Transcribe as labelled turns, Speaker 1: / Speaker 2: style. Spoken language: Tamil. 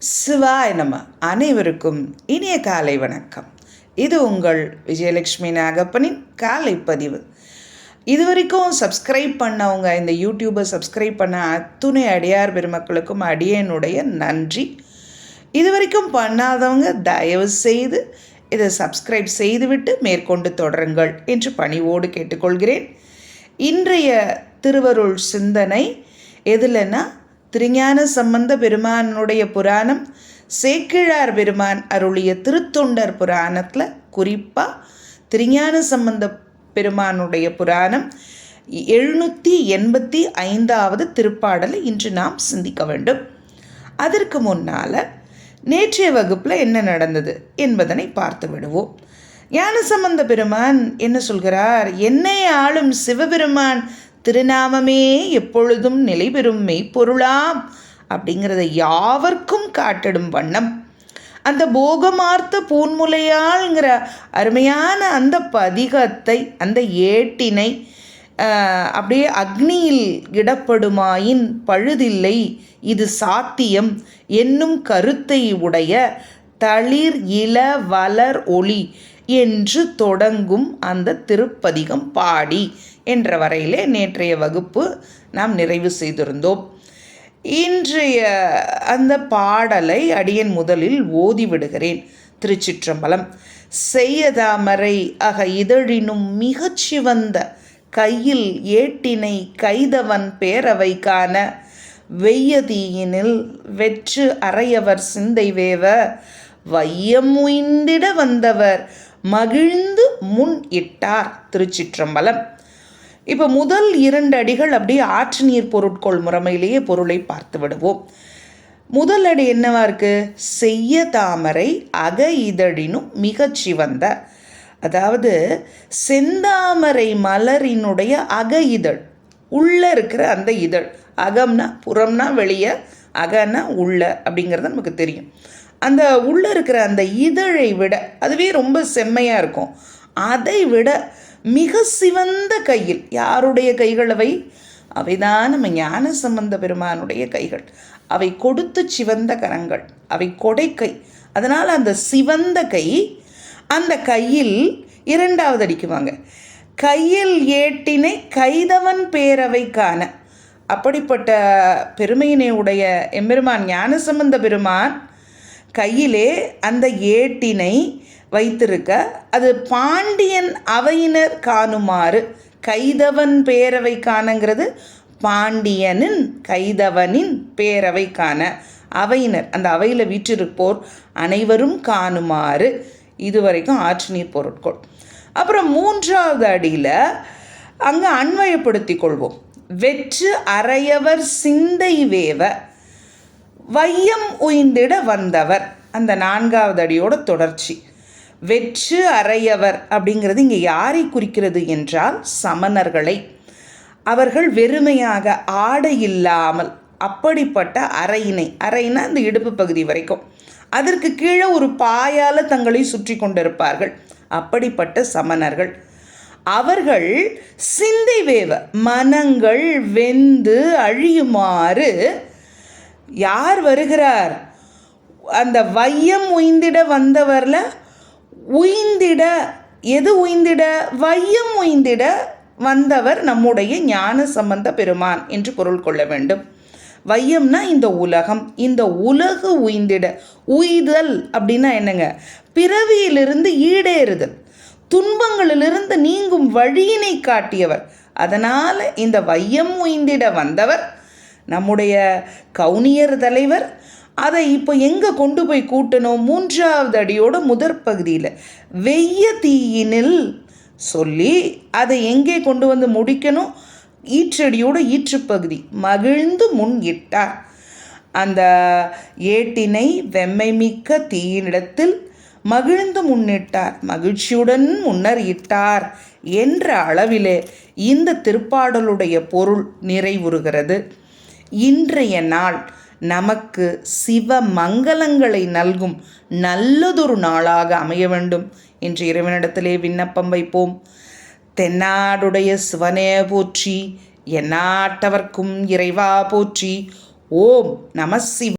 Speaker 1: சிவாய் நம. அனைவருக்கும் இனிய காலை வணக்கம். இது உங்கள் விஜயலட்சுமி நாகப்பனின் காலை பதிவு. இது வரைக்கும் சப்ஸ்கிரைப் பண்ணவங்க இந்த யூடியூப்பை சப்ஸ்கிரைப் பண்ண அத்துணை அடியார் பெருமக்களுக்கும் அடியனுடைய நன்றி. இது வரைக்கும் பண்ணாதவங்க தயவு செய்து இதை சப்ஸ்கிரைப் செய்துவிட்டு மேற்கொண்டு தொடருங்கள் என்று பணிவோடு கேட்டுக்கொள்கிறேன். இன்றைய திருவருள் சிந்தனை எதுலன்னா திருஞான சம்பந்த பெருமானுடைய புராணம் சேக்கிழார் பெருமான் அருளிய திருத்தொண்டர் புராணத்தில் குறிப்பாக திருஞான சம்பந்த பெருமானுடைய புராணம் எழுநூற்றி எண்பத்தி ஐந்தாவது திருப்பாடலை இன்று நாம் சிந்திக்க வேண்டும். அதற்கு முன்னால் நேற்றைய வகுப்பில் என்ன நடந்தது என்பதனை பார்த்து விடுவோம். ஞானசம்பந்த பெருமான் என்ன சொல்கிறார்? என்னை ஆளும் சிவபெருமான் திருநாமமே எப்பொழுதும் நிலைபெறும் மெய்ப்பொருளாம் அப்படிங்கிறத யாவர்க்கும் காட்டிடும் வண்ணம். அந்த போகமார்த்த பூன்முலையாள்ங்கிற அருமையான அந்த பதிகத்தை அந்த ஏட்டினை அப்படியே அக்னியில் இடப்படுமாயின் பழுதில்லை இது சாத்தியம் என்னும் கருத்தை உடைய தளிர் இள வளர் ஒளி என்று தொடங்கும் அந்த திருப்பதிகம் பாடி. என்ற வரையிலே நேற்றைய வகுப்பு நாம் நிறைவு செய்திருந்தோம். இன்றைய அந்த பாடலை அடியன் முதலில் ஓதிவிடுகிறேன் திருச்சிற்றம்பலம். செய்யதாமரை அக இதழினும் மிகச்சிவந்த கையில் ஏட்டினை கைதவன் பேரவை காண வெய்யதீயினில் வெற்று அறையவர் சிந்தை வேவ வையம் உய்ந்திட வந்தவர் மகிழ்ந்து முன் இட்டார் திருச்சிற்றம்பலம். இப்போ முதல் இரண்டு அடிகள் அப்படியே ஆற்று நீர் பொருட்கொள் முறைமையிலேயே பொருளை பார்த்து விடுவோம். முதல் அடி என்னவா இருக்கு? செய்ய தாமரை அக இதழினும் மிகச் சிவந்த. அதாவது செந்தாமரை மலரினுடைய அக இதழ். உள்ளே இருக்கிற அந்த இதழ். அகம்னா புறம்னா வெளியே அகன்னா உள்ள அப்படிங்கிறது நமக்கு தெரியும். அந்த உள்ளே இருக்கிற அந்த இதழை விட அதுவே ரொம்ப செம்மையாக இருக்கும். அதை விட மிக சிவந்த கையில். யாருடைய கைகள் அவை? அவைதான் நம்ம ஞான சம்பந்த பெருமானுடைய கைகள். அவை கொடுத்து சிவந்த கரங்கள். அவை கொடைக்கை. அதனால் அந்த சிவந்த கை அந்த கையில் இரண்டாவது அடிக்குவாங்க. கையில் ஏட்டினை கைதவன் பேரவை காண. அப்படிப்பட்ட பெருமையினை உடைய எம்பெருமான் ஞானசம்பந்த பெருமான் கையிலே அந்த ஏட்டினை வைத்திருக்க அது பாண்டியன் அவையினர் காணுமாறு கைதவன் பேரவை காணுங்கிறது. பாண்டியனின் கைதவனின் பேரவை காண அவையினர் அந்த அவையில் வீற்றிருப்போர் அனைவரும் காணுமாறு இதுவரைக்கும் ஆற்று நீர் பொருட்கள். அப்புறம் மூன்றாவது அடியில் அங்கே அன்வயப்படுத்தி கொள்வோம். வெற்று அறையவர் சிந்தை வேவ வையம் உய்ந்திட வந்தவர். அந்த நான்காவது அடியோட தொடர்ச்சி. வெற்று அறையவர் அப்படிங்கிறது இங்கே யாரை குறிக்கிறது என்றால் சமணர்களை. அவர்கள் வெறுமையாக ஆடை இல்லாமல் அப்படிப்பட்ட அறையினை அறையினா அந்த இடுப்பு பகுதி வரைக்கும். அதற்கு கீழே ஒரு பாயால் தங்களை சுற்றி கொண்டிருப்பார்கள். அப்படிப்பட்ட சமணர்கள். அவர்கள் சிந்தை வேவ மனங்கள் வெந்து அழியுமாறு யார் வருகிறார்? அந்த வையம் உய்ந்திட வந்தவரில் உய்ந்திட எது உய்ந்திட? வையம் உய்ந்திட வந்தவர் நம்முடைய ஞான சம்பந்த பெருமான் என்று பொருள் கொள்ள வேண்டும். வையம்னா இந்த உலகம் இந்த உலகு உய்ந்திட உய்தல் அப்படின்னா என்னங்க? பிறவியிலிருந்து ஈடேறுதல் துன்பங்களிலிருந்து நீங்கும் வழியினை காட்டியவர். அதனால் இந்த வையம் உய்ந்திட வந்தவர் நம்முடைய கவுனியர் தலைவர் அதை இப்போ எங்கே கொண்டு போய் கூட்டணும்? மூன்றாவது அடியோட முதற் பகுதியில் வெய்ய தீயினில் சொல்லி அதை எங்கே கொண்டு வந்து முடிக்கணும்? ஈற்றடியோட ஈற்றுப்பகுதி மகிழ்ந்து முன் இட்டார். அந்த ஏட்டினை வெம்மை மிக்க தீயினிடத்தில் மகிழ்ந்து முன்னிட்டார் மகிழ்ச்சியுடன் முன்னர் இட்டார் என்ற அளவிலே இந்த திருப்பாடலுடைய பொருள் நிறைவுறுகிறது. இன்றைய நாள் நமக்கு சிவ மங்களங்களை நல்கும் நல்லதொரு நாளாக அமைய வேண்டும் என்று இறைவனிடத்திலே விண்ணப்பம் வைப்போம். தென்னாடுடைய சிவனே போற்றி எந்நாட்டவர்க்கும் இறைவா போற்றி. ஓம் நம சிவ